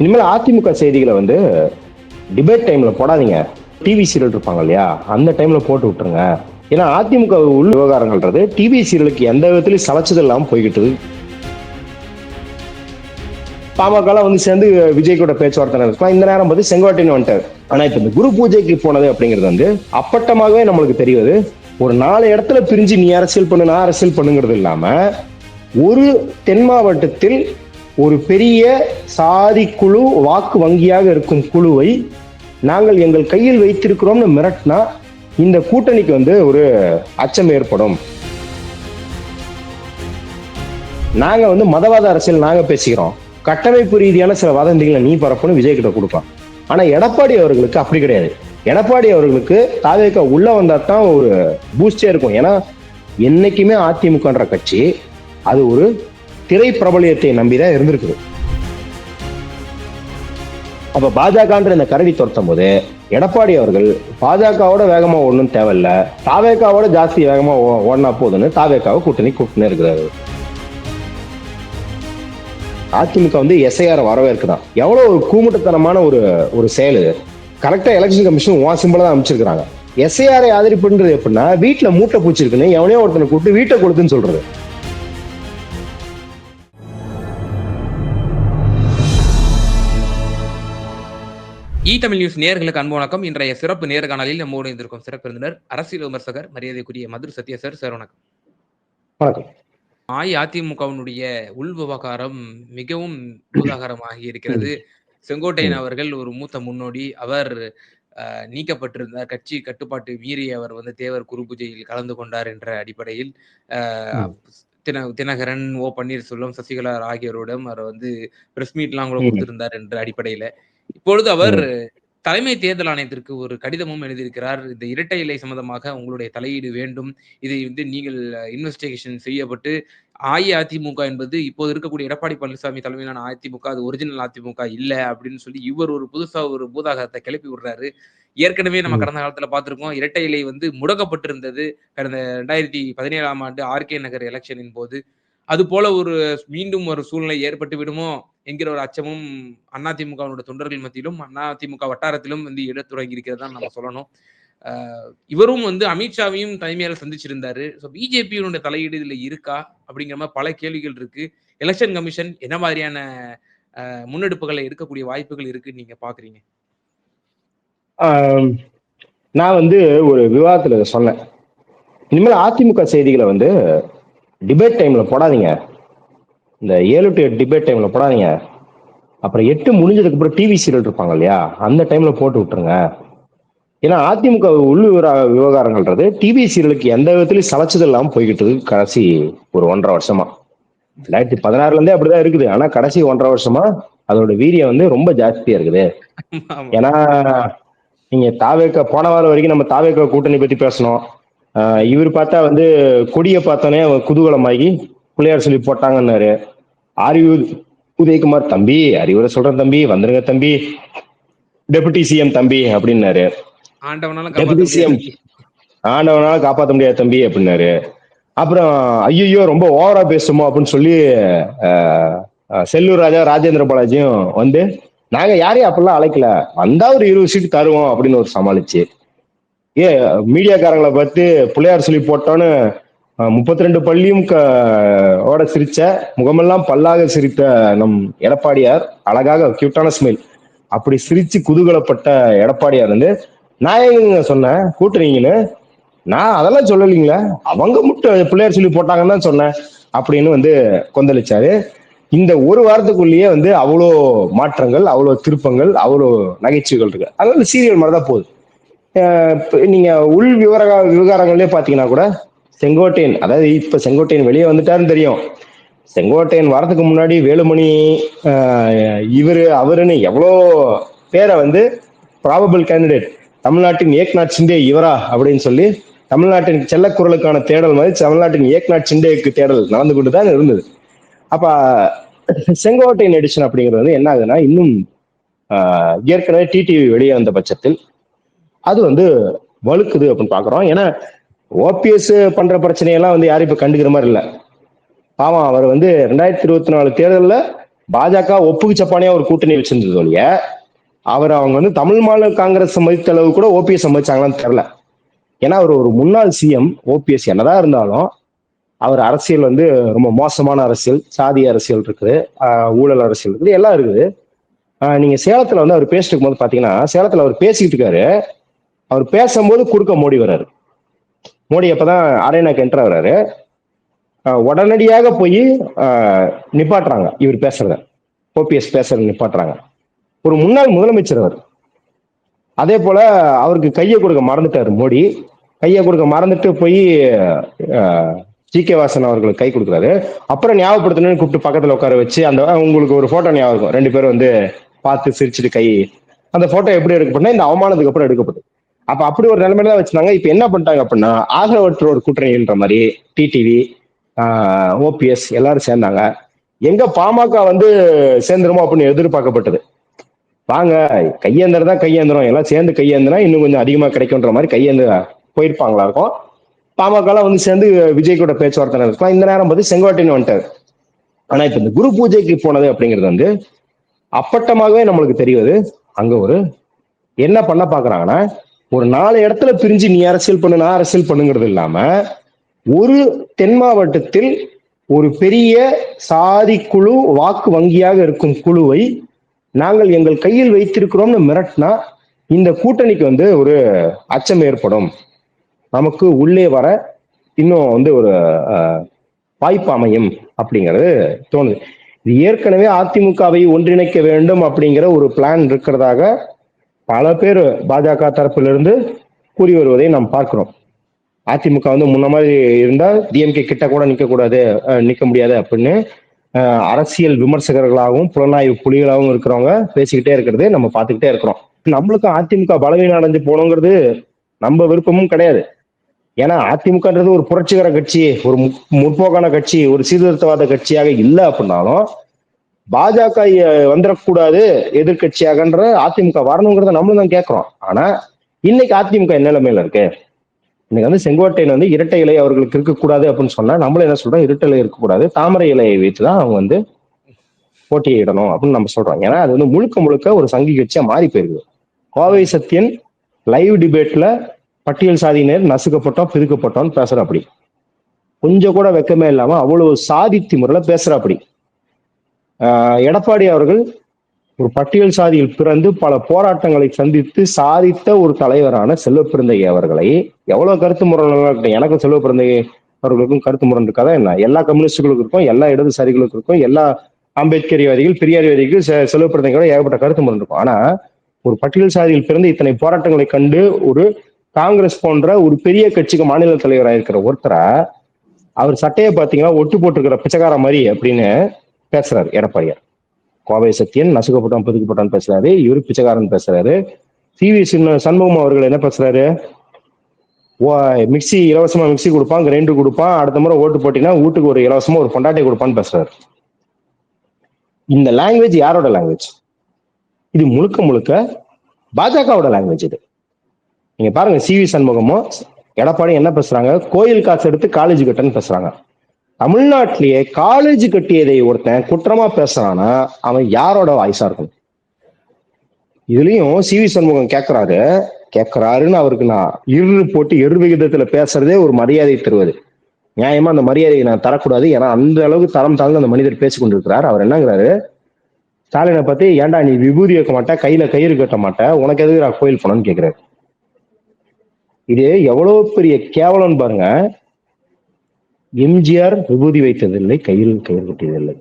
இனிமேல் அதிமுக செய்திகளை வந்து டிபேட் டைம்ல போடாதீங்க. டிவி சீரியல் இருப்பாங்க இல்லையா? அந்த டைம்ல போட்டு விட்டுருங்க. ஏன்னா அதிமுக உள் விவகாரங்கள்ன்றது டிவி சீரியலுக்கு எந்த விதத்திலையும் சளைச்சது இல்லாம போய்கிட்டு இருக்கு. பாமக வந்து சேர்ந்து விஜய் கூட பேச்சுவார்த்தை நடக்கலாம் இந்த நேரம் பார்த்து செங்கோட்டையன் வந்துட்டார். ஆனா இப்ப இந்த குரு பூஜைக்கு போனது அப்படிங்கிறது வந்து அப்பட்டமாகவே நம்மளுக்கு தெரியுது ஒரு நாலு இடத்துல பிரிஞ்சு நீ அரசியல் பண்ணு நான் அரசியல் பண்ணுங்கிறது இல்லாம ஒரு தென் மாவட்டத்தில் ஒரு பெரிய சாதி குழு வாக்கு வங்கியாக இருக்கும் குழுவை நாங்கள் எங்கள் கையில் வைத்திருக்கிறோம்னு மிரட்டினா இந்த கூட்டணிக்கு வந்து ஒரு அச்சம் ஏற்படும். நாங்க வந்து மதவாத அரசியல் நாங்க பேசிக்கிறோம். கட்டமைப்பு ரீதியான சில வதந்திகளை நீ பரப்புன்னு விஜய் கிட்ட கொடுப்பான் ஆனா எடப்பாடி அவர்களுக்கு அப்படி கிடையாது. எடப்பாடி அவர்களுக்கு தாவேக உள்ள வந்தா தான் ஒரு பூஸ்டே இருக்கும். ஏன்னா என்னைக்குமே அதிமுகன்ற கட்சி அது ஒரு திரை பிரபலியத்தை நம்பிதான் இருந்திருக்குது. அப்ப பாஜகன்ற இந்த கரடி துரத்தும் போது எடப்பாடி அவர்கள் பாஜகவோட வேகமா ஓடணும் தேவையில்ல தாவேக்காவோட ஜாஸ்தி வேகமா ஓ- ஓடினா போதுன்னு தாவேக்காவை கூட்டணி கூட்டணி இருக்கிறாரு. அதிமுக வந்து எஸ்ஐஆர் வரவேற்குதான். எவ்வளவு ஒரு கூமுட்டத்தனமான ஒரு ஒரு செயல். இது கரெக்டா எலெக்ஷன் கமிஷன் உன் சிம்பிளா தான் அமைச்சிருக்காங்க எஸ்ஐஆரை ஆதரிப்புன்றது எப்படின்னா வீட்டுல மூட்டை பூச்சிருக்குன்னு எவனையோ ஒருத்தனை கூப்பிட்டு வீட்டை கொடுத்துன்னு சொல்றது. இ தமிழ் நியூஸ் நேயர்களுக்கு அன்பு வணக்கம். இன்றைய சிறப்பு நேர்காணலில் நம்மோடு இருந்திருக்கும் சிறப்பு விருந்தினர் அரசியல் விமர்சகர் மரியாதைக்குரிய மதுர் சத்ய சார். சார் வணக்கம். வணக்கம். அஇஅதிமுகவினுடைய உள் விவகாரம் மிகவும் பூதாகரமாகி இருக்கிறது. செங்கோட்டையன் அவர்கள் ஒரு மூத்த முன்னோடி. அவர் நீக்கப்பட்டிருந்தார். கட்சி கட்டுப்பாட்டு மீறி அவர் வந்து தேவர் குரு பூஜையில் கலந்து கொண்டார் என்ற அடிப்படையில் தின தினகரன் ஓ பன்னீர்செல்வம் சசிகலா ஆகியோரிடம் அவர் வந்து பிரஸ் மீட்லாம் கூட. கொடுத்திருந்தார் என்ற அடிப்படையில. இப்பொழுது அவர் தலைமை தேர்தல் ஆணையத்திற்கு ஒரு கடிதமும் எழுதியிருக்கிறார். இந்த இரட்டை இலை சம்பந்தமாக உங்களுடைய தலையீடு வேண்டும். இதை வந்து நீங்கள் இன்வெஸ்டிகேஷன் செய்யப்பட்டு அஇஅதிமுக என்பது இப்போது இருக்கக்கூடிய எடப்பாடி பழனிசாமி தலைமையிலான அதிமுக அது ஒரிஜினல் அதிமுக இல்ல அப்படின்னு சொல்லி இவர் ஒரு புதுசா ஒரு பூதாகத்தை கிளப்பி விடுறாரு. ஏற்கனவே நம்ம. கடந்த காலத்துல பார்த்திருக்கோம் இரட்டை இலை வந்து முடக்கப்பட்டிருந்தது. கடந்த ரெண்டாயிரத்தி பதினேழாம் ஆண்டு ஆர்கே நகர் எலெக்ஷனின் போது. அது போல ஒரு மீண்டும் ஒரு சூழ்நிலை ஏற்பட்டு விடுமோ என்கிற ஒரு அச்சமும் அதிமுகவினுடைய தொண்டர்கள் மத்தியிலும் அதிமுக வட்டாரத்திலும் வந்து எழ தொடங்கி இருக்கிறதா நம்ம சொல்லணும். இவரும் வந்து அமித்ஷாவையும் தலைமையால சந்திச்சிருந்தாரு. ஸோ பிஜேபியினுடைய தலையீடு இதுல இருக்கா? அப்படிங்கிற மாதிரி பல கேள்விகள் இருக்கு. எலெக்ஷன் கமிஷன் என்ன மாதிரியான முன்னெடுப்புகளை எடுக்கக்கூடிய வாய்ப்புகள் இருக்குன்னு நீங்க பாக்குறீங்க? நான் வந்து ஒரு விவாதத்துல சொன்னேன். இனிமேல் அதிமுக செய்திகளை வந்து டிபேட் டைம்ல போடாதீங்க. இந்த ஏழு டு எட்டு டிபேட் டைம்ல போடாதீங்க. அப்புறம் எட்டு முடிஞ்சதுக்கு அப்புறம் டிவி சீரியல் இருப்பாங்க இல்லையா? அந்த டைம்ல போட்டு விட்டுருங்க. ஏன்னா அதிமுக உள் விவரா- விவகாரங்கள்ன்றது டிவி சீரியலுக்கு எந்த விதத்திலையும் சளைச்சது இல்லாம போய்கிட்டு கடைசி ஒரு ஒன்றரை வருஷமா. ரெண்டாயிரத்தி பதினாறுல இருந்தே அப்படிதான் இருக்குது. ஆனா கடைசி ஒன்றரை வருஷமா அதோட வீரியம் வந்து ரொம்ப ஜாஸ்தியா இருக்குது. ஏன்னா நீங்க தாவேக்க போன வாரம் வரைக்கும் நம்ம தாவேக்க கூட்டணி பத்தி பேசணும். இவர் பார்த்தா வந்து கொடியை பார்த்தோன்னே குதூகலமாகி பிள்ளையார் சொல்லி போட்டாங்கன்னாரு ஆர்யூ உதயகுமார் தம்பி அறிவுரை சொல்றேன் தம்பி வந்துருங்க தம்பி டெபுட்டி சிஎம் தம்பி அப்படின்னாரு CM. முடியாது. ஆண்டவனால காப்பாத்த முடியாது தம்பி அப்படின்னாரு அப்புறம் ஐயோ ரொம்ப ஓவரா பேசுமோ அப்படின்னு சொல்லி செல்லூர் ராஜா ராஜேந்திர பாலாஜியும் வந்து நாங்க யாரையும் அப்படிலாம் அழைக்கல வந்தா ஒரு இருபது சீட்டு தருவோம் அப்படின்னு ஒரு சமாளிச்சு ஏ மீடியாக்காரங்களை பார்த்து பிள்ளையார் சொல்லி போட்டோன்னு முப்பத்தி ரெண்டு பள்ளியும் க- ஓட சிரிச்ச முகமெல்லாம் பல்லாக சிரித்த நம் எடப்பாடியார் அழகாக கியூட்டான ஸ்மைல் அப்படி சிரிச்சு குதூகலப்பட்ட எடப்பாடியார் வந்து நான் எங்க சொன்னேன் கூட்டுறீங்கன்னு நான் அதெல்லாம் சொல்லலைங்களே அவங்க மட்டும் பிள்ளையார் சொல்லி போட்டாங்கன்னு தான் சொன்னேன் அப்படின்னு வந்து கொந்தளிச்சாரு. இந்த ஒரு வாரத்துக்குள்ளேயே வந்து அவ்வளோ மாற்றங்கள் அவ்வளோ திருப்பங்கள் அவ்வளோ நகைச்சுவைகள் இருக்கு. அதனால சீரியல் மாதிரி தான் போகுது. நீங்க உள் விவர விவகாரங்கள்லயே பாத்தீங்கன்னா கூட செங்கோட்டையன் அதாவது இப்ப செங்கோட்டையன் வெளியே வந்துட்டாருன்னு தெரியும். செங்கோட்டையன் வரதுக்கு முன்னாடி வேலுமணி இவரு அவருன்னு எவ்வளோ பேரை வந்து ப்ராபபிள் கேண்டிடேட் தமிழ்நாட்டின் ஏக்நாத் சிண்டே இவரா அப்படின்னு சொல்லி தமிழ்நாட்டின் செல்லக்குரலுக்கான தேடல் மாதிரி தமிழ்நாட்டின் ஏக்நாத் சிண்டேக்கு தேடல் நடந்து கொண்டு தான் இருந்தது. அப்ப செங்கோட்டையன் எடிஷன் அப்படிங்கிறது வந்து என்ன ஆகுதுன்னா இன்னும் ஏற்கனவே டிடிவி வெளியே வந்த பட்சத்தில் அது வந்து வலுக்குது அப்படின்னு பாக்குறோம். ஏன்னா ஓபிஎஸ் பண்ற பிரச்சனையெல்லாம் வந்து யாரும் இப்ப கண்டுக்கிற மாதிரி இல்ல. பாவம் அவர் வந்து ரெண்டாயிரத்தி இருபத்தி நாலு தேர்தலில் பாஜக ஒப்புக்கு ஒரு கூட்டணி வச்சிருந்தது ஒழிய அவர் அவங்க வந்து தமிழ் மாநில காங்கிரஸ் மதித்த அளவு கூட ஓபிஎஸ் சம்மதிச்சாங்களான்னு தெரில ஏன்னா அவர் ஒரு முன்னாள் சிஎம் ஓபிஎஸ் என்னதான் இருந்தாலும் அவர் அரசியல் வந்து ரொம்ப மோசமான அரசியல் சாதி அரசியல் இருக்குது ஊழல் அரசியல் இருக்குது எல்லாம் இருக்குது. நீங்க சேலத்துல வந்து அவர் பேசிட்டு இருக்கும்போது பாத்தீங்கன்னா சேலத்துல அவர் பேசிக்கிட்டு இருக்காரு. அவர் பேசும்போது குறுக்க மோடி வர்றாரு. மோடி அப்பதான் அரேனாக்கு என்ட்ரு ஆகுறாரு. உடனடியாக போய் நிப்பாட்டுறாங்க இவர் பேசுறத. ஓபிஎஸ் பேசுறத நிப்பாட்டுறாங்க. ஒரு முன்னாள் முதலமைச்சர் அவர். அதே போல அவருக்கு கையை கொடுக்க மறந்துட்டாரு மோடி. கையை கொடுக்க மறந்துட்டு போய் ஜி கே வாசன் அவர்களுக்கு கை கொடுக்குறாரு. அப்புறம் ஞாபகப்படுத்தணும்னு கூப்பிட்டு பக்கத்துல உட்கார வச்சு அந்த உங்களுக்கு ஒரு போட்டோ ஞாபகம் இருக்கும். ரெண்டு பேரும் வந்து பார்த்து சிரிச்சுட்டு கை அந்த போட்டோ எப்படி எடுக்கப்பட்டா இந்த அவமானத்துக்கு அப்புறம் எடுக்கப்பட்டது. அப்ப அப்படி ஒரு நிலைமையில தான் வச்சிருந்தாங்க. இப்ப என்ன பண்ணிட்டாங்க அப்படின்னா ஆதரவற்ற ஒரு கூட்டணின்ற மாதிரி டிடிவி ஓபிஎஸ் எல்லாரும் சேர்ந்தாங்க. எங்க பாமக வந்து சேர்ந்துருமோ அப்படின்னு எதிர்பார்க்கப்பட்டது. வாங்க கையேந்திரம் தான் கையேந்திரம். எல்லாம் சேர்ந்து கையேந்திரம் இன்னும் கொஞ்சம் அதிகமா கிடைக்கும்ன்ற மாதிரி கையேந்து போயிருப்பாங்களா இருக்கும். பாமக வந்து சேர்ந்து விஜய் கூட பேச்சுவார்த்தை நடக்கலாம் இந்த நேரம் பார்த்து செங்கோட்டைன்னு வந்துட்டாரு. ஆனா இப்ப இந்த குரு பூஜைக்கு போனது அப்படிங்கிறது வந்து அப்பட்டமாகவே நம்மளுக்கு தெரிவது அங்க ஒரு என்ன பண்ண பாக்குறாங்கன்னா ஒரு நாலு இடத்துல பிரிஞ்சு நீ அரசியல் பண்ணு நான் அரசியல் பண்ணுங்கிறது இல்லாம ஒரு தென் மாவட்டத்தில் ஒரு பெரிய சாதி குழு வாக்கு வங்கியாக இருக்கும் குழுவை நாங்கள் எங்கள் கையில் வைத்திருக்கிறோம்னு மிரட்டினா இந்த கூட்டணிக்கு வந்து ஒரு அச்சம் ஏற்படும். நமக்கு உள்ளே வர இன்னும் வந்து ஒரு வாய்ப்பு அமையும் அப்படிங்கிறது தோணுது. இது ஏற்கனவே அதிமுகவை ஒன்றிணைக்க வேண்டும் அப்படிங்கிற ஒரு பிளான் இருக்கிறதாக பல பேர் பாஜக தரப்பிலிருந்து கூறி வருவதை நாம் பார்க்கிறோம். அதிமுக வந்து முன்ன மாதிரி இருந்தா டிஎம்கே கிட்ட கூட நிக்க கூடாது நிக்க முடியாது அப்படின்னு அரசியல் விமர்சகர்களாகவும் புலனாய்வு புலிகளாகவும் இருக்கிறவங்க பேசிக்கிட்டே இருக்கிறது நம்ம பார்த்துக்கிட்டே இருக்கிறோம். நம்மளுக்கும் அதிமுக பலவீனம் அடைஞ்சு போகணுங்கிறது நம்ம விருப்பமும் கிடையாது. ஏன்னா அதிமுகன்றது ஒரு புரட்சிகர கட்சி ஒரு மு- முற்போக்கான கட்சி ஒரு சீர்திருத்தவாத கட்சியாக இல்லை அப்படின்னாலும் பாஜக வந்துடக்கூடாது எதிர்கட்சியாகன்ற அதிமுக வரணுங்கிறத நம்மளும் தான் கேட்கிறோம் ஆனா இன்னைக்கு அதிமுக என்ன நிலைமையில இருக்கு. இன்னைக்கு வந்து செங்கோட்டையன் வந்து இரட்டை இலை அவர்களுக்கு இருக்கக்கூடாது அப்படின்னு சொன்னா நம்மளும் என்ன சொல்றோம்? இரட்டை இலை இருக்கக்கூடாது தாமரை இலையை வைத்து தான் அவங்க வந்து போட்டியிடணும் அப்படின்னு நம்ம சொல்றோம். ஏன்னா அது வந்து முழுக்க முழுக்க ஒரு சங்கி கட்சியா மாறி போயிருக்கு கோவை சத்யன் லைவ் டிபேட்ல பட்டியல் சாதியினர் நசுக்கப்பட்டோம் பிதுக்கப்பட்டோம்னு பேசுற அப்படி கொஞ்சம் கூட வெக்கமே இல்லாம அவ்வளவு சாதி திமுறையில பேசுற அப்படி எடப்பாடி அவர்கள் ஒரு பட்டியல் சாதியில் பிறந்து பல போராட்டங்களை சந்தித்து சாதித்த ஒரு தலைவரான செல்வப்பிறந்தகை அவர்களை எவ்வளவு கருத்து முரண் இருக்கட்டும் எனக்கும் செல்வப்பிறந்தகை அவர்களுக்கும் கருத்து முரண் இருக்காதா என்ன? எல்லா கம்யூனிஸ்டுகளுக்கும் இருக்கும் எல்லா இடதுசாரிகளுக்கும் இருக்கும் எல்லா அம்பேத்கரிவாதிகள் பெரியாரிவாதிகள் செல்வ செல்வப்பிறந்தகையோட ஏகப்பட்ட கருத்து முரண் இருக்கும். ஆனா ஒரு பட்டியல் சாதியில் பிறந்து இத்தனை போராட்டங்களை கண்டு ஒரு காங்கிரஸ் போன்ற ஒரு பெரிய கட்சிக்கு மாநில தலைவராக இருக்கிற ஒருத்தரை அவர் சட்டையை பாத்தீங்கன்னா ஒட்டு போட்டிருக்கிற பிச்சைக்கார மாதிரி அப்படின்னு பேசுறாரு எடப்பாடியார். கோவை சத்தியன் நசுக்கப்பட்டான் புதுக்கப்பட்டான் பேசுறாரு இவரு பிச்சைக்காரன் பேசுறாரு. சி வி சண்முகம் அவர்கள் என்ன பேசுறாரு? ஓ மிக்ஸி இலவசமா மிக்சி கொடுப்பான் கிரைண்டர் கொடுப்பான் அடுத்த முறை ஓட்டு போட்டீங்கன்னா வீட்டுக்கு ஒரு இலவசமா ஒரு பொண்டாட்டை கொடுப்பான்னு பேசுறாரு. இந்த லாங்குவேஜ் யாரோட லாங்குவேஜ் இது முழுக்க முழுக்க பாஜகவோட லாங்குவேஜ் இது. நீங்க பாருங்க சி வி சண்முகமும் எடப்பாடி என்ன பேசுறாங்க? கோயில் காசு எடுத்து காலேஜ் கட்டன்னு பேசுறாங்க. தமிழ்நாட்டிலேயே காலேஜ் கட்டியதை ஒருத்தன் குற்றமா பேசுறான்னா அவன் யாரோட வாய்ஸா இருக்கும் இதுலயும் சி வி சண்முகம் கேட்கிறாரு கேட்கிறாருன்னு அவருக்கு நான் இரு போட்டு எரு விகிதத்துல பேசுறதே ஒரு மரியாதை தருவது. நியாயமா அந்த மரியாதையை நான் தரக்கூடாது. ஏன்னா அந்த அளவுக்கு தரம் தாழ்ந்து அந்த மனிதர் பேசிக் கொண்டிருக்கிறார். அவர் என்னங்கிறாரு? ஸ்டாலினை பத்தி ஏன்டா நீ விபூதி வைக்க மாட்டேன் கையில கயிறு கட்ட மாட்டேன் உனக்கு எதுக்கு நான் கோயில் போனோம்னு கேக்குறாரு. இது எவ்வளவு பெரிய கேவலம்னு பாருங்க. எம்ஜிஆர் விபூதி வைத்ததில்லை கையில் கயிறு கட்டியதில்லை.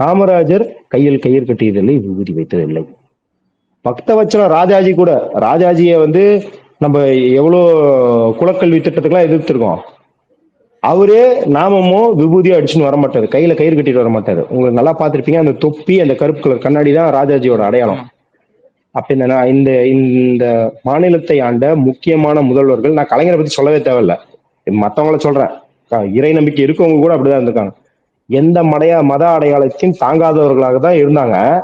காமராஜர் கையில் கயிறு கட்டியதில்லை விபூதி வைத்ததில்லை. பக்தவச்சலம் ராஜாஜி கூட ராஜாஜியை வந்து நம்ம எவ்வளோ குலக்கல்வி திட்டத்துக்கெல்லாம் எதிர்த்திருக்கோம். அவரே நாமமும் விபூதியும் அடிச்சுன்னு வர மாட்டாரு கையில கயிறு கட்டிட்டு வர மாட்டாரு உங்களுக்கு நல்லா பார்த்திருப்பீங்க அந்த தொப்பி அந்த கருப்பு கலர் கண்ணாடி தான் ராஜாஜியோட அடையாளம். அப்படின்னா இந்த இந்த மாநிலத்தை ஆண்ட முக்கியமான முதல்வர்கள் நான் கலைஞரை பத்தி சொல்லவே தேவையில்ல. மத்தவங்கள சொல்றேன். இறை நம்பிக்கை இருக்கவங்க கூட அப்படிதான் இருந்திருக்காங்க. எந்த மடைய மத அடையாளத்தையும் தாங்காதவர்களாக தான் இருந்தாங்க.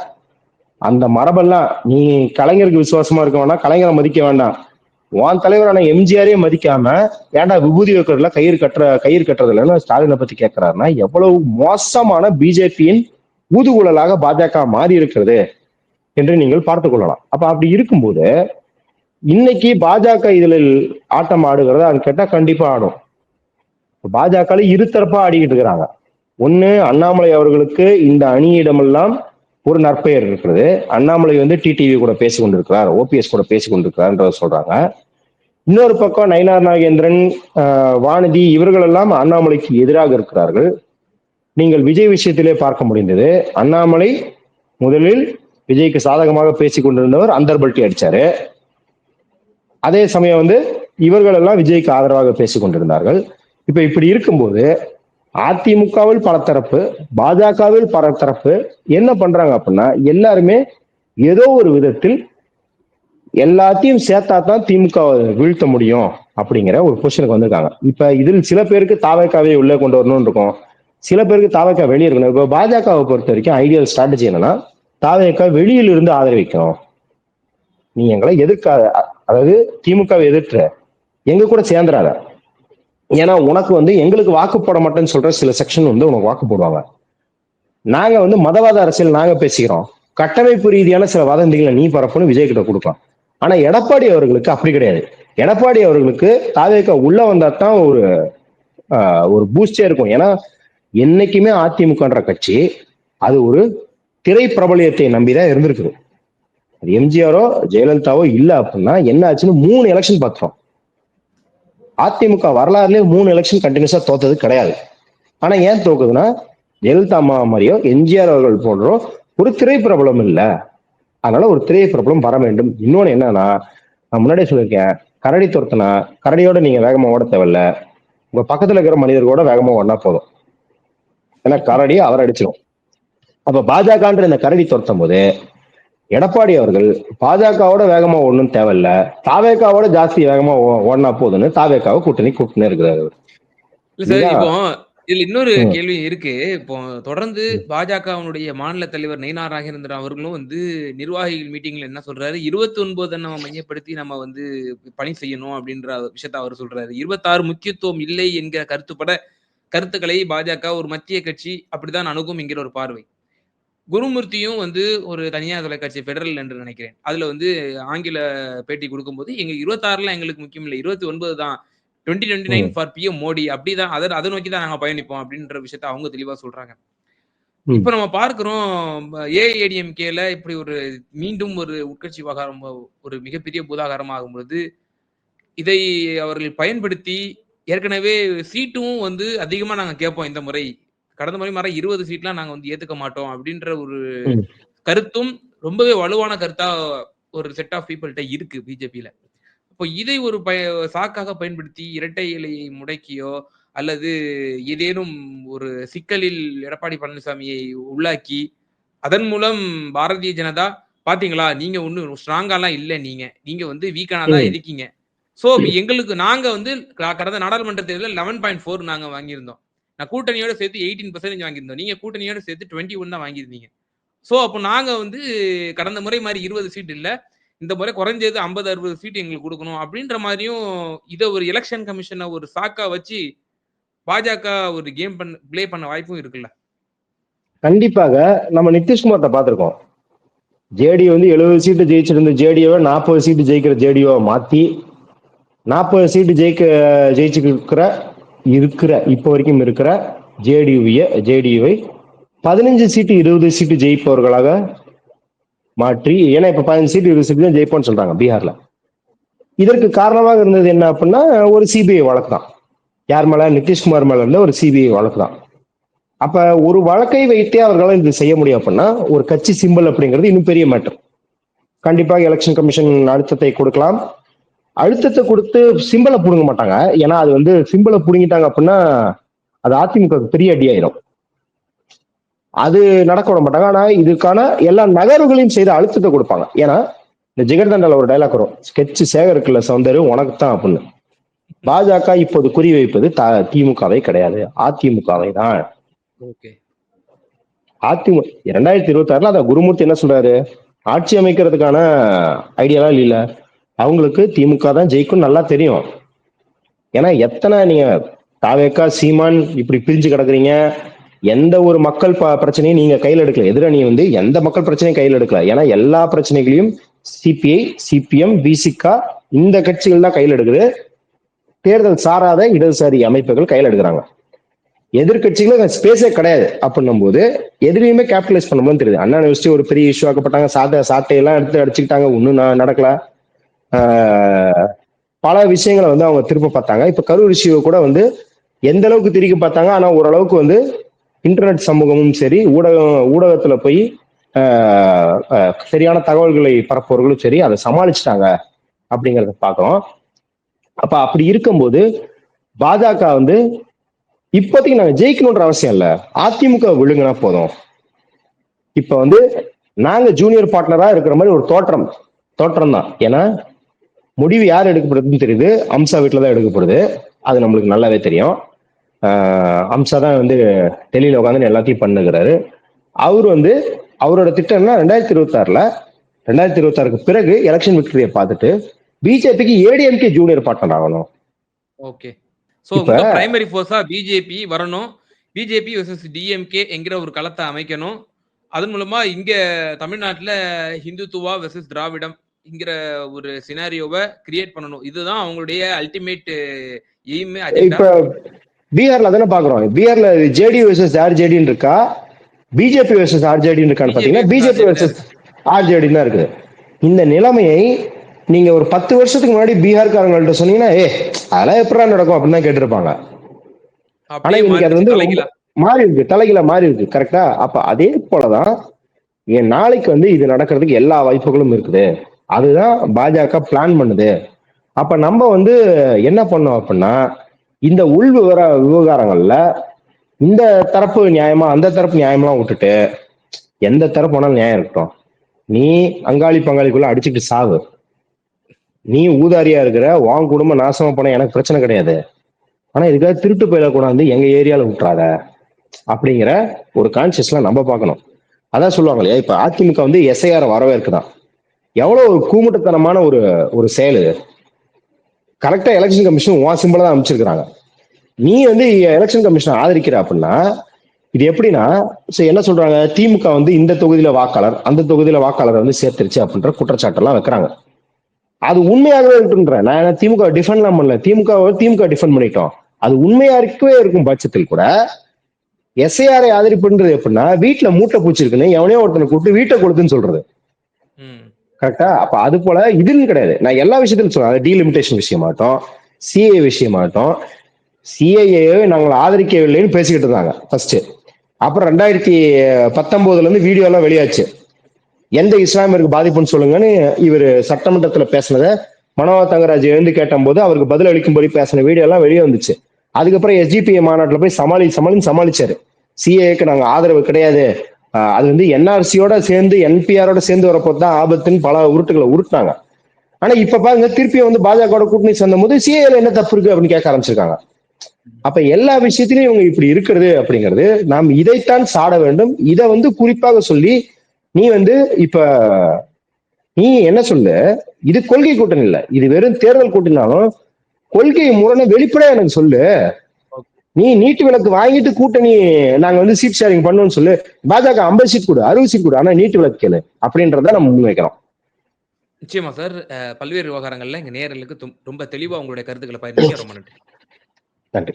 அந்த மரபெல்லாம் நீ கலைஞருக்கு விசுவாசமா இருக்க வேண்டாம் கலைஞரை மதிக்க வேண்டாம். உன் தலைவரான எம்ஜிஆரே மதிக்காம ஏன்டா விபூதி வைக்கிறதுல கயிறு கட்டுற கயிறு கட்டுறது இல்லைன்னு ஸ்டாலினை பத்தி கேட்கிறாருன்னா எவ்வளவு மோசமான பிஜேபியின் ஊதுகுழலாக பாஜக மாறி இருக்கிறது என்று நீங்கள் பார்த்துக் கொள்ளலாம். அப்ப அப்படி இருக்கும்போது இன்னைக்கு பாஜக இதில் ஆட்டம் ஆடுகிறதா? அது கேட்டா கண்டிப்பா ஆடும். பாஜக இருதரப்பா ஆடிக்கிட்டு இருக்கிறாங்க. ஒன்று அண்ணாமலை அவர்களுக்கு இந்த அணியிடமெல்லாம் ஒரு நற்பெயர் இருக்கிறது. அண்ணாமலை வந்து டிடிவி கூட பேசி கொண்டிருக்கிறார் ஓபிஎஸ் கூட பேசி கொண்டிருக்கிறார்ன்றத சொல்றாங்க. இன்னொரு பக்கம் நயினார் நாகேந்திரன் வானதி இவர்களெல்லாம் அண்ணாமலைக்கு எதிராக இருக்கிறார்கள். நீங்கள் விஜய் விஷயத்திலே பார்க்க முடிந்தது. அண்ணாமலை முதலில் விஜய்க்கு சாதகமாக பேசி கொண்டிருந்தவர் அந்தர்பல்ட்டி அடிச்சாரு. அதே சமயம் வந்து இவர்கள் எல்லாம் விஜய்க்கு ஆதரவாக பேசி கொண்டிருந்தார்கள். இப்ப இப்படி இருக்கும்போது அதிமுகவில் பல தரப்பு பாஜகவில் பல தரப்பு என்ன பண்றாங்க அப்படின்னா எல்லாருமே ஏதோ ஒரு விதத்தில் எல்லாத்தையும் சேர்த்தா தான் திமுக வீழ்த்த முடியும் அப்படிங்கிற ஒரு பொசிஷனுக்கு வந்திருக்காங்க. இப்ப இதில் சில பேருக்கு தாவேக்காவே உள்ளே கொண்டு வரணும்னு இருக்கும். சில பேருக்கு தாவேக்கா வெளியே இருக்கணும். இப்போ பாஜகவை பொறுத்த வரைக்கும் ஐடியல் ஸ்ட்ராட்டஜி என்னன்னா தாவேக்கா வெளியில இருந்து ஆதரவிக்கும் நீ எங்களை எதிர்க்காத அதாவது திமுகவை எதிர்த்துற எங்க கூட சேர்ந்துடாத. ஏன்னா உனக்கு வந்து எங்களுக்கு வாக்கு போட மாட்டேன்னு சொல்ற சில செக்ஷன் வந்து உனக்கு வாக்கு போடுவாங்க. நாங்க வந்து மதவாத அரசியல் நாங்க பேசிக்கிறோம். கட்டமைப்பு ரீதியான சில வதந்திகளை நீ பரப்புன்னு விஜய் கிட்ட கொடுக்கலாம் ஆனா எடப்பாடி அவர்களுக்கு அப்படி கிடையாது. எடப்பாடி அவர்களுக்கு தாவேக்கா உள்ள வந்தா தான் ஒரு ஒரு பூஸ்டே இருக்கும். ஏன்னா என்னைக்குமே அதிமுகன்ற கட்சி அது ஒரு திரை பிரபலியத்தை நம்பிதான் இருந்திருக்குது. அது எம்ஜிஆரோ ஜெயலலிதாவோ இல்லை அப்படின்னா என்ன ஆச்சுன்னு மூணு எலெக்ஷன் பார்த்தோம் அதிமுக வரலாறுலயே மூணு எலெக்ஷன் கண்டினியூஸா தோத்தது கிடையாது. ஆனா ஏன் தோக்குதுன்னா ஜெயலலிதா அம்மா மாதிரியோ எம்ஜிஆர் அவர்கள் போன்றோ ஒரு திரை பிரபலம் இல்ல. அதனால ஒரு திரை பிரபலம் வர வேண்டும். இன்னொன்னு என்னன்னா நான் முன்னாடியே சொல்லியிருக்கேன் கரடி துரத்துனா கரடியோட நீங்க வேகமா ஓட தேவையில்ல. உங்க பக்கத்துல இருக்கிற மனிதர்களோட வேகமா ஓடினா போதும். ஏன்னா கரடி அவர் அடிச்சிடும் அப்ப பாஜகன்ற இந்த கரடி துரத்தும் போது எடப்பாடி அவர்கள் பாஜகவோட வேகமா ஓடணும் தேவையில்ல. தாவேக்காவோட ஜாஸ்தி வேகமா ஓடினா போதுன்னு தாவேக்காவை கூட்டணி கூட்டணி இருக்கிறாரு இல்ல சார். இப்போ இதுல இன்னொரு. கேள்வி இருக்கு. இப்போ தொடர்ந்து பாஜகவினுடைய மாநில தலைவர் நயினார் நாகேந்திரன் அவர்களும் வந்து நிர்வாகிகள் மீட்டிங்ல என்ன சொல்றாரு? இருபத்தி ஒன்பதை நம்ம மையப்படுத்தி நம்ம வந்து பணி செய்யணும் அப்படின்ற விஷயத்த அவர் சொல்றாரு. இருபத்தாறு முக்கியத்துவம் இல்லை என்கிற கருத்துப்பட கருத்துக்களை பாஜக ஒரு மத்திய கட்சி அப்படிதான் அணுகும் என்கிற ஒரு பார்வை. குருமூர்த்தியும் வந்து ஒரு தனியார் தொலைக்காட்சி பெடரல் என்று நினைக்கிறேன். அதுல வந்து ஆங்கில பேட்டி கொடுக்கும்போது எங்க இருபத்தாறுலாம் எங்களுக்கு முக்கியம் இல்லை இருபத்தி ஒன்பது தான் twenty twenty nine for PM Modi அப்படிதான் அதை அதை நோக்கி தான் நாங்க பயணிப்போம் அப்படின்ற விஷயத்த அவங்க தெளிவா சொல்றாங்க. இப்ப நம்ம பார்க்கிறோம் ஏஐடிஎம்கேல இப்படி ஒரு மீண்டும் ஒரு உட்கட்சி விவகாரம் ஒரு மிகப்பெரிய பூதாகாரம் ஆகும்போது இதை அவர்கள் பயன்படுத்தி ஏற்கனவே சீட்டும் வந்து அதிகமா நாங்க கேட்போம் இந்த முறை. கடந்த முறை மாதிரி இருபது சீட்லாம் நாங்க வந்து ஏத்துக்க மாட்டோம் அப்படின்ற ஒரு. கருத்தும் ரொம்பவே வலுவான கருத்தா ஒரு செட் ஆஃப் பீப்புள்கிட்ட இருக்கு பிஜேபியில இப்போ இதை ஒரு பய சாக்காக பயன்படுத்தி இரட்டை இலையை முடக்கியோ அல்லது ஏதேனும் ஒரு சிக்கலில் எடப்பாடி பழனிசாமியை உள்ளாக்கி அதன் மூலம் பாரதிய ஜனதா பாத்தீங்களா? நீங்க ஒன்னும் ஸ்ட்ராங்காலாம் இல்ல நீங்க. நீங்க வந்து வீக்கானா தான். இருக்கீங்க. சோ எங்களுக்கு நாங்க வந்து கடந்த நாடாளுமன்ற தேர்தலில் லெவன் பாயிண்ட் ஃபோர் நாங்க வாங்கியிருந்தோம். நான் கூட்டணியோட சேர்த்து எயிட்டீன் பர்சன்டேஜ் வாங்கியிருந்தோம். நீங்க கூட்டணியோட சேர்த்து டுவெண்ட்டி ஒன் தான் வாங்கியிருந்தீங்க. ஸோ அப்போ நாங்க வந்து கடந்த முறை மாதிரி இருபது சீட் இல்லை. இந்த முறை குறைஞ்சது ஐம்பது அறுபது சீட் எங்களுக்கு கொடுக்கணும் அப்படின்ற மாதிரியும் இதை ஒரு எலெக்ஷன் கமிஷனை ஒரு சாக்கா வச்சு பாஜக ஒரு கேம் பண்ண பிளே பண்ண வாய்ப்பும் இருக்குல்ல. கண்டிப்பாக நம்ம நிதிஷ்குமார்ட்ட பார்த்துருக்கோம். ஜேடி வந்து எழுபது சீட்டு ஜெயிச்சிருந்த ஜேடியோவை நாற்பது சீட்டு ஜெயிக்கிற ஜேடியோவை மாற்றி நாற்பது சீட்டு ஜெயிக்க ஜெயிச்சுக்கிற இருக்கிற இப்போ வரைக்கும் இருக்கிற ஜேடியுவிய ஜேடியுவை பதினஞ்சு சீட்டு இருபது சீட்டு ஜெயிப்பவர்களாக மாற்றி ஏன்னா இப்போ பதினஞ்சு சீட்டு இருபது சீட்டு தான் ஜெயிப்போம்னு சொல்றாங்க பீகார்ல. இதற்கு காரணமாக இருந்தது என்ன அப்படின்னா ஒரு சிபிஐ வழக்கு தான். யார் மேல? நிதிஷ்குமார் மேல இருந்த ஒரு சிபிஐ வழக்கு தான். அப்ப ஒரு வழக்கை வைத்தே அவர்களால் இது செய்ய முடியும் அப்படின்னா ஒரு கட்சி சிம்பல் அப்படிங்கிறது இன்னும் பெரிய மேட்டர் கண்டிப்பாக எலெக்ஷன் கமிஷன் அழுத்தத்தை கொடுக்கலாம். அழுத்தத்தை கொடுத்து சிம்பலை புடுங்க மாட்டாங்க. ஏன்னா அது வந்து சிம்பலை புடுங்கிட்டாங்க அப்படின்னா அது அதிமுக பெரிய அடி ஆயிரும் அது நடக்க விட மாட்டாங்க. ஆனா இதுக்கான எல்லா நகர்வுகளையும் செய்து அழுத்தத்தை கொடுப்பாங்க. ஏன்னா இந்த ஜிகர்தண்டால ஒரு டைலாக் வரும். ஸ்கெட்ச் சேகருக்குள்ள சௌந்தர்யம் உனக்கு தான் அப்படின்னு. பாஜக இப்போது குறிவைப்பது த- திமுகவை கிடையாது. அதிமுகவை தான். ஓகே. அதிமுக இரண்டாயிரத்தி இருபத்தி ஆறுல அந்த குருமூர்த்தி என்ன சொல்றாரு? ஆட்சி அமைக்கிறதுக்கான ஐடியாலாம் இல்ல அவங்களுக்கு திமுக தான் ஜெயிக்கும் நல்லா தெரியும். ஏன்னா எத்தனை நீங்க தாவேக்கா சீமான் இப்படி பிரிஞ்சு கிடக்குறீங்க? எந்த ஒரு மக்கள் ப- பிரச்சனையும் நீங்க கையில் எடுக்கல. எதிரணி வந்து எந்த மக்கள் பிரச்சனையும் கையில் எடுக்கல. ஏன்னா எல்லா பிரச்சனைகளையும் சிபிஐ சிபிஎம் பிசிகா இந்த கட்சிகள் தான் கையில் எடுக்குது. தேர்தல் சாராத இடதுசாரி அமைப்புகள் கையில் எடுக்கிறாங்க. எதிர்கட்சிகளும் ஸ்பேஸே கிடையாது. அப்படின்னும் போது எதிரையுமே கேபிட்டலைஸ் பண்ண முடியும் தெரியுது. அண்ணா யூனிவர்சிட்டி ஒரு பெரிய இஷ்யூ ஆக்கப்பட்டாங்க. சாட்டை சாட்டையெல்லாம் எடுத்து அடிச்சுக்கிட்டாங்க. ஒன்றும் நடக்கல. பல விஷயங்களை வந்து அவங்க திரும்ப பார்த்தாங்க. இப்ப கரூர் இஷ்யூவை கூட வந்து எந்த அளவுக்கு திருப்பி பார்த்தாங்க. ஆனா ஓரளவுக்கு வந்து இன்டர்நெட் சமூகமும் சரி ஊடகம் ஊடகத்துல போய் ஆஹ் சரியான தகவல்களை பரப்புவர்களும் சரி அதை சமாளிச்சிட்டாங்க அப்படிங்கறத பார்க்கிறோம். அப்ப அப்படி இருக்கும்போது பாஜக வந்து இப்போதைக்கு நாங்க ஜெயிக்கணுன்ற அவசியம் இல்ல. அதிமுக விழுங்கினா போதும். இப்ப வந்து நாங்க ஜூனியர் பார்ட்னரா இருக்கிற மாதிரி ஒரு தோற்றம் தோற்றம் தான் ஏன்னா முடிவு யார் எடுக்கப்படுதுன்னு தெரியுது. அம்சா வீட்டில் தான் எடுக்கப்படுது. அது நம்மளுக்கு நல்லாவே தெரியும். அம்சா தான் வந்து டெல்லியில உட்காந்து எல்லாத்தையும் பண்ணுகிறாரு. அவர் வந்து அவரோட திட்டம்னா ரெண்டாயிரத்தி இருபத்தாறுல ரெண்டாயிரத்தி இருபத்தாறுக்கு பிறகு எலெக்ஷன் விக்டரியை பார்த்துட்டு பிஜேபிக்கு ஏடிஎம்கே ஜூனியர் பார்ட்னர் ஆகணும். ஓகே. உங்க பிரைமரி ஃபோர்ஸா பிஜேபி வரணும். பிஜேபி வெர்சஸ் டிஎம்கே என்கிற ஒரு களத்தை அமைக்கணும். அதன் மூலமா இங்க தமிழ்நாட்டுல ஹிந்துத்துவா வெர்சஸ் திராவிடம் என்கிற ஒரு சினாரியோவை கிரியேட் பண்ணணும். இதுதான் அவங்களுடைய அல்டிமேட் எய்ம் இப்ப பீகார்ல தானே பாக்குறோம் பீகார்ல ஜேடி வர்சஸ் ஆர்ஜேடின்னு இருக்கா? பிஜேபி வர்சஸ் ஆர்ஜேடின்னு இருக்கான்னு பாத்தீங்கன்னா பிஜேபி வர்சஸ் ஆர்ஜேடி தான் இருக்குது. இந்த நிலைமையை நீங்க ஒரு பத்து வருஷத்துக்கு முன்னாடி பீகார்காரங்கள்ட்ட சொன்னீங்கன்னா ஏ அதெல்லாம் எப்படா நடக்கும்? அப்படின்னு தான் கேட்டிருப்பாங்க. ஆனா இன்னைக்கு அது வந்து மாறி இருக்கு தலைகீழ மாறி இருக்கு கரெக்டா அப்ப அதே போலதான் நாளைக்கு வந்து இது நடக்கிறதுக்கு எல்லா வாய்ப்புகளும் இருக்குது. அதுதான் பாஜக பிளான் பண்ணுது. அப்ப நம்ம வந்து என்ன பண்ணோம் அப்படின்னா இந்த உள் விவர விவகாரங்கள்ல இந்த தரப்பு நியாயமா அந்த தரப்பு நியாயமெல்லாம் விட்டுட்டு எந்த தரப்பு வேணாலும் நியாயம் இருக்கட்டும். நீ அங்காளி பங்காளிக்குள்ள அடிச்சுட்டு சாவு. நீ ஊதாரியா இருக்கிற வாங்க குடும்பம் நாசமா போன எனக்கு பிரச்சனை கிடையாது. ஆனா இதுக்காக திருட்டு பயில கொண்டாந்து எங்க ஏரியால விட்டுறாத அப்படிங்கிற ஒரு கான்சியஸ்ல நம்ம பார்க்கணும். அதான் சொல்லுவாங்க இல்லையா? இப்ப அதிமுக வந்து எஸ்ஐஆர் வரவேற்குதான். எவ்வளவு ஒரு கூமுட்டத்தனமான ஒரு ஒரு செயல் இது. கரெக்டா எலெக்ஷன் கமிஷன் உன் சிம்பிளா தான் அமைச்சிருக்கிறாங்க நீ வந்து எலெக்ஷன் கமிஷன் ஆதரிக்கிற அப்படின்னா இது எப்படின்னா சரி என்ன சொல்றாங்க? திமுக வந்து இந்த தொகுதியில வாக்காளர் அந்த தொகுதியில வாக்காளர் வந்து சேர்த்துருச்சு அப்படின்ற குற்றச்சாட்டெல்லாம் வைக்கிறாங்க. அது உண்மையாகவே இருக்குன்ற நான் என்ன திமுக டிஃபெண்ட்லாம் பண்ணல. திமுக திமுக டிஃபெண்ட் பண்ணிட்டோம். அது உண்மையா இருக்கவே இருக்கும் பட்சத்தில் கூட எஸ்ஐஆரை ஆதரிப்புன்றது எப்படின்னா வீட்டுல மூட்டை பூச்சிருக்குன்னு எவனையோ ஒருத்தனை கூப்பிட்டு வீட்டை கொடுத்துன்னு சொல்றது. கரெக்டா அப்ப அது போல இதுன்னு கிடையாது. நான் எல்லா விஷயத்திலும் சொல்றேன். டீலிமிட்டேஷன் விஷயமாட்டோம் சிஏ விஷயமாட்டோம் சிஏஏ நாங்கள் ஆதரிக்கவில்லைன்னு பேசிக்கிட்டு இருந்தாங்க ஃபர்ஸ்ட் அப்புறம் ரெண்டாயிரத்தி பத்தொன்பதுல இருந்து வீடியோ எல்லாம் வெளியாச்சு. எந்த இஸ்லாமியருக்கு பாதிப்புன்னு சொல்லுங்கன்னு இவர் சட்டமன்றத்துல பேசினதை மனோவா தங்கராஜ் எழுந்து கேட்டபோது அவருக்கு பதில் அளிக்கும்படி பேசின வீடியோ எல்லாம் வெளியே வந்துச்சு. அதுக்கப்புறம் எஸ்ஜிபிஏ மாநாட்டில் போய் சமாளி சமாளின்னு சமாளிச்சாரு. சிஏக்கு நாங்க ஆதரவு கிடையாது. அது வந்து என்ஆர்சியோட சேர்ந்து என்பிஆரோட சேர்ந்து வரப்போது தான் ஆபத்துன்னு பல உருட்டுகளை உருட்டுனாங்க. ஆனா இப்ப பாருங்க திருப்பியும் வந்து பாஜகவோட கூட்டணி சேர்ந்த போது சிஏல என்ன தப்பு இருக்கு அப்படின்னு கேட்க ஆரம்பிச்சிருக்காங்க. அப்ப எல்லா விஷயத்திலையும் இவங்க இப்படி இருக்கிறது அப்படிங்கிறது நாம் இதைத்தான் சாட வேண்டும். இதை வந்து குறிப்பாக சொல்லி நீ வந்து இப்ப நீ என்ன சொல்லு? இது கொள்கை கூட்டணி இல்லை. இது வெறும் தேர்தல் கூட்டணினாலும் கொள்கை முரணை வெளிப்படையா எனக்கு சொல்லு. நீ நீட்டு விளக்கு வாங்கிட்டு கூட்டணி நாங்க வந்து சீட் ஷேரிங் பண்ணுவோம்னு சொல்லு. பாஜக ஐம்பது சீட் கொடு அறுபது சீட் கொடு ஆனா நீட்டு விளக்கு கேளு. அப்படின்றத நம்ம முன்வைக்கிறோம். நிச்சயமா சார் பல்வேறு விவகாரங்கள்ல எங்க நேயர்களுக்கு தும்- ரொம்ப தெளிவா உங்களுடைய கருத்துக்களை பகிர்ந்தீங்க ரொம்ப நன்றி. நன்றி.